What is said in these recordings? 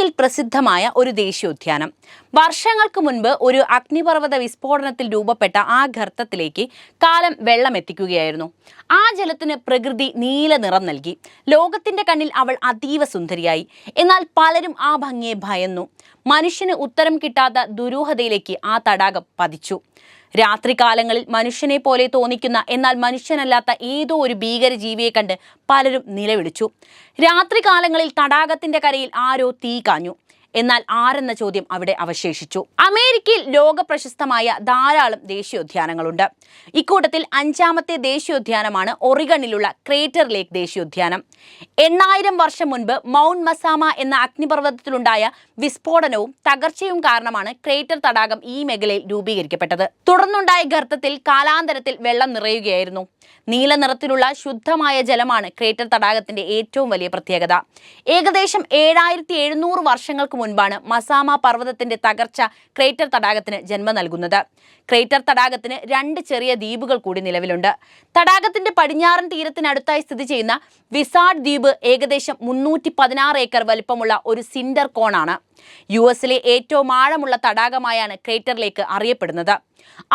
അമേരിക്കയിൽ പ്രസിദ്ധമായ ഒരു ദേശീയോദ്യാനം. വർഷങ്ങൾക്ക് മുൻപ് ഒരു അഗ്നിപർവത വിസ്ഫോടനത്തിൽ രൂപപ്പെട്ട ആ ഗർത്തത്തിലേക്ക് കാലം വെള്ളം എത്തിക്കുകയായിരുന്നു ആ ജലത്തിന് പ്രകൃതി നീല നിറം നൽകി. ലോകത്തിന്റെ കണ്ണിൽ അവൾ അതീവ സുന്ദരിയായി. എന്നാൽ പലരും ആ ഭംഗിയെ ഭയന്നു. മനുഷ്യന് ഉത്തരം കിട്ടാത്ത ദുരൂഹതയിലേക്ക് ആ തടാകം പതിച്ചു. രാത്രികാലങ്ങളിൽ മനുഷ്യനെ പോലെ തോന്നിക്കുന്ന എന്നാൽ മനുഷ്യനല്ലാത്ത ഏതോ ഒരു ഭീകര ജീവിയെ കണ്ട് പലരും നിലവിളിച്ചു. രാത്രികാലങ്ങളിൽ തടാകത്തിന്റെ കരയിൽ ആരോ തീ കാഞ്ഞു. എന്നാൽ ആരെന്ന ചോദ്യം അവിടെ അവശേഷിച്ചു. അമേരിക്കയിൽ ലോക പ്രശസ്തമായ ധാരാളം ദേശീയോദ്യാനങ്ങളുണ്ട്. ഇക്കൂട്ടത്തിൽ അഞ്ചാമത്തെ ദേശീയോദ്യാനമാണ് ഒറിഗണിലുള്ള ക്രേറ്റർ ലേക്ക് ദേശീയോദ്യാനം. എണ്ണായിരം വർഷം മുൻപ് മൗണ്ട് മസാമ എന്ന അഗ്നിപർവതത്തിലുണ്ടായ വിസ്ഫോടനവും തകർച്ചയും കാരണമാണ് ക്രേറ്റർ തടാകം ഈ മേഖലയിൽ രൂപീകരിക്കപ്പെട്ടത്. തുടർന്നുണ്ടായ ഗർത്തത്തിൽ കാലാന്തരത്തിൽ വെള്ളം നിറയുകയായിരുന്നു. നീല നിറത്തിലുള്ള ശുദ്ധമായ ജലമാണ് ക്രേറ്റർ തടാകത്തിന്റെ ഏറ്റവും വലിയ പ്രത്യേകത. ഏകദേശം ഏഴായിരത്തി എഴുന്നൂറ് വർഷങ്ങൾക്ക് മുൻപാണ് മസാമ പർവതത്തിന്റെ തകർച്ച ക്രേറ്റർ തടാകത്തിന് ജന്മം നൽകുന്നത്. ക്രേറ്റർ തടാകത്തിന് രണ്ട് ചെറിയ ദ്വീപുകൾ കൂടി നിലവിലുണ്ട്. തടാകത്തിന്റെ പടിഞ്ഞാറൻ തീരത്തിനടുത്തായി സ്ഥിതി ചെയ്യുന്ന വിസാഡ് ദ്വീപ് ഏകദേശം മുന്നൂറ്റി പതിനാറ് ഏക്കർ വലിപ്പമുള്ള ഒരു സിൻഡർ കോണാണ്. യു എസിലെ ഏറ്റവും ആഴമുള്ള തടാകമായാണ് ക്രേറ്റർ ലേക്ക് അറിയപ്പെടുന്നത്.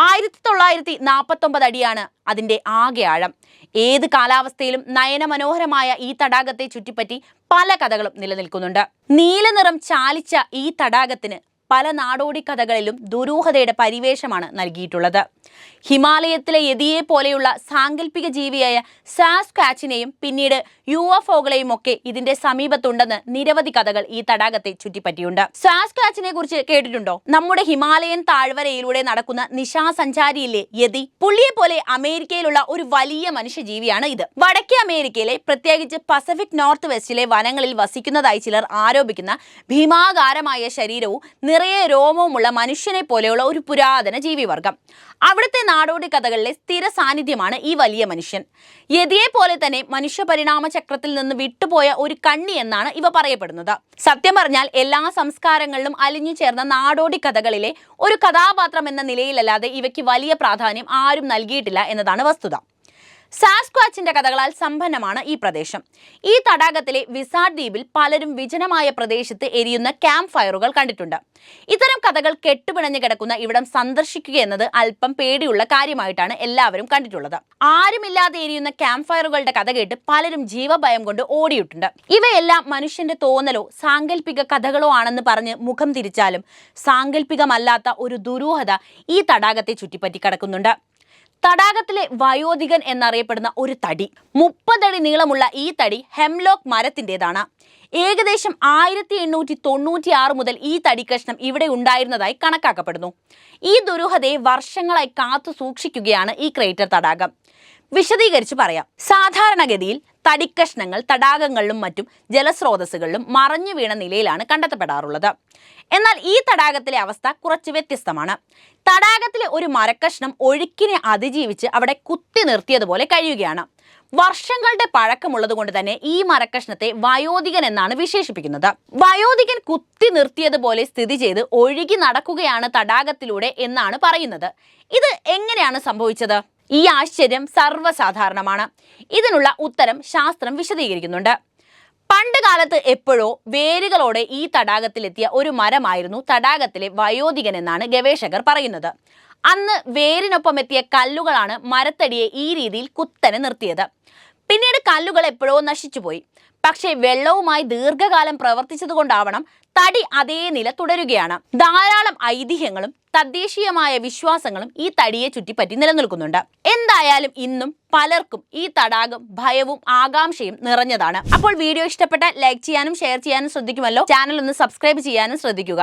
ആയിരത്തി തൊള്ളായിരത്തി നാൽപ്പത്തൊമ്പത് അടിയാണ് അതിന്റെ ആകെ ആഴം. ഏത് കാലാവസ്ഥയിലും നയനമനോഹരമായ ഈ തടാകത്തെ ചുറ്റിപ്പറ്റി പല കഥകളും നിലനിൽക്കുന്നുണ്ട്. നീലനിറം ചാലിച്ച ഈ തടാകത്തിന് പല നാടോടി കഥകളിലും ദുരൂഹതയുടെ പരിവേഷമാണ് നൽകിയിട്ടുള്ളത്. ഹിമാലയത്തിലെ യതിയെ പോലെയുള്ള സാങ്കല്പിക ജീവിയായ സാസ് കാച്ചിനെയും പിന്നീട് യു എഫ് ഒകളെയും ഒക്കെ ഇതിന്റെ സമീപത്തുണ്ടെന്ന് നിരവധി കഥകൾ ഈ തടാകത്തെ ചുറ്റിപ്പറ്റിയുണ്ട്. സാസ്കാച്ചിനെ കുറിച്ച് കേട്ടിട്ടുണ്ടോ? നമ്മുടെ ഹിമാലയൻ താഴ്വരയിലൂടെ നടക്കുന്ന നിശാസഞ്ചാരിയിലെ യതി പുള്ളിയെ പോലെ അമേരിക്കയിലുള്ള ഒരു വലിയ മനുഷ്യജീവിയാണ് ഇത്. വടക്കേ അമേരിക്കയിലെ പ്രത്യേകിച്ച് പസഫിക് നോർത്ത് വെസ്റ്റിലെ വനങ്ങളിൽ വസിക്കുന്നതായി ചിലർ ആരോപിക്കുന്ന ഭീമാകാരമായ ശരീരവും നിറയെ രോമവുമുള്ള മനുഷ്യനെ പോലെയുള്ള ഒരു പുരാതന ജീവിവർഗം അവിടുത്തെ നാടോടി കഥകളിലെ സ്ഥിര സാന്നിധ്യമാണ് ഈ വലിയ മനുഷ്യൻ. യതിയെ പോലെ തന്നെ മനുഷ്യ പരിണാമ ചക്രത്തിൽ നിന്ന് വിട്ടുപോയ ഒരു കണ്ണി എന്നാണ് ഇവ പറയപ്പെടുന്നത്. സത്യം പറഞ്ഞാൽ എല്ലാ സംസ്കാരങ്ങളിലും അലിഞ്ഞു ചേർന്ന നാടോടി കഥകളിലെ ഒരു കഥാപാത്രം എന്ന നിലയിലല്ലാതെ ഇവയ്ക്ക് വലിയ പ്രാധാന്യം ആരും നൽകിയിട്ടില്ല എന്നതാണ് വസ്തുത. സാസ്ക്വാച്ചിന്റെ കഥകളാൽ സമ്പന്നമാണ് ഈ പ്രദേശം. ഈ തടാകത്തിലെ വിസാർഡ് ദ്വീപിൽ പലരും വിജനമായ പ്രദേശത്ത് എരിയുന്ന ക്യാമ്പ് ഫയറുകൾ കണ്ടിട്ടുണ്ട്. ഇത്തരം കഥകൾ കെട്ടുപിണഞ്ഞു കിടക്കുന്ന ഇവിടം സന്ദർശിക്കുക എന്നത് അല്പം പേടിയുള്ള കാര്യമായിട്ടാണ് എല്ലാവരും കണ്ടിട്ടുള്ളത്. ആരുമില്ലാതെ എരിയുന്ന ക്യാമ്പ് ഫയറുകളുടെ കഥ കേട്ട് പലരും ജീവഭയം കൊണ്ട് ഓടിയിട്ടുണ്ട്. ഇവയെല്ലാം മനുഷ്യന്റെ തോന്നലോ സാങ്കല്പിക കഥകളോ ആണെന്ന് പറഞ്ഞ് മുഖം തിരിച്ചാലും സാങ്കല്പികമല്ലാത്ത ഒരു ദുരൂഹത ഈ തടാകത്തെ ചുറ്റിപ്പറ്റി കിടക്കുന്നുണ്ട്. തടാകത്തിലെ വയോധികൻ എന്നറിയപ്പെടുന്ന ഒരു തടി. മുപ്പതടി നീളമുള്ള ഈ തടി ഹെംലോക്ക് മരത്തിന്റെതാണ്. ഏകദേശം ആയിരത്തി എണ്ണൂറ്റി തൊണ്ണൂറ്റി ആറ് മുതൽ ഈ തടിക്കഷ്ണം ഇവിടെ ഉണ്ടായിരുന്നതായി കണക്കാക്കപ്പെടുന്നു. ഈ ദുരൂഹതയെ വർഷങ്ങളായി കാത്തു സൂക്ഷിക്കുകയാണ് ഈ ക്രേറ്റർ തടാകം. വിശദീകരിച്ച് പറയാം. സാധാരണഗതിയിൽ തടിക്കഷ്ണങ്ങൾ തടാകങ്ങളിലും മറ്റും ജലസ്രോതസ്സുകളിലും മറഞ്ഞു വീണ നിലയിലാണ് കണ്ടെത്തപ്പെടാറുള്ളത്. എന്നാൽ ഈ തടാകത്തിലെ അവസ്ഥ കുറച്ച് വ്യത്യസ്തമാണ്. തടാകത്തിലെ ഒരു മരക്കഷ്ണം ഒഴുക്കിനെ അതിജീവിച്ച് അവിടെ കുത്തി നിർത്തിയതുപോലെ കഴിയുകയാണ്. വർഷങ്ങളുടെ പഴക്കമുള്ളത് കൊണ്ട് തന്നെ ഈ മരക്കഷ്ണത്തെ വയോധികൻ എന്നാണ് വിശേഷിപ്പിക്കുന്നത്. വയോധികൻ കുത്തി നിർത്തിയതുപോലെ സ്ഥിതി ചെയ്ത് ഒഴുകി നടക്കുകയാണ് തടാകത്തിലൂടെ എന്നാണ് പറയുന്നത്. ഇത് എങ്ങനെയാണ് സംഭവിച്ചത്? ഈ ആശ്ചര്യം സർവസാധാരണമാണ്. ഇതിനുള്ള ഉത്തരം ശാസ്ത്രം വിശദീകരിക്കുന്നുണ്ട്. പണ്ട് കാലത്ത് എപ്പോഴോ വേരുകളോടെ ഈ തടാകത്തിലെത്തിയ ഒരു മരമായിരുന്നു തടാകത്തിലെ വയോധികൻ എന്നാണ് ഗവേഷകർ പറയുന്നത്. അന്ന് വേരിനൊപ്പം എത്തിയ കല്ലുകളാണ് മരത്തടിയെ ഈ രീതിയിൽ കുത്തനെ നിർത്തിയത്. പിന്നീട് കല്ലുകൾ എപ്പോഴോ നശിച്ചുപോയി. പക്ഷേ വെള്ളവുമായി ദീർഘകാലം പ്രവർത്തിച്ചതുകൊണ്ടാവണം തടി അതേ നില തുടരുകയാണ്. ധാരാളം ഐതിഹ്യങ്ങളും തദ്ദേശീയമായ വിശ്വാസങ്ങളും ഈ തടിയെ ചുറ്റിപ്പറ്റി നിലനിൽക്കുന്നുണ്ട്. എന്തായാലും ഇന്നും പലർക്കും ഈ തടാകം ഭയവും ആകാംക്ഷയും നിറഞ്ഞതാണ്. അപ്പോൾ വീഡിയോ ഇഷ്ടപ്പെട്ടാൽ ലൈക്ക് ചെയ്യാനും ഷെയർ ചെയ്യാനും ശ്രദ്ധിക്കുമല്ലോ. ചാനൽ ഒന്ന് സബ്സ്ക്രൈബ് ചെയ്യാനും ശ്രദ്ധിക്കുക.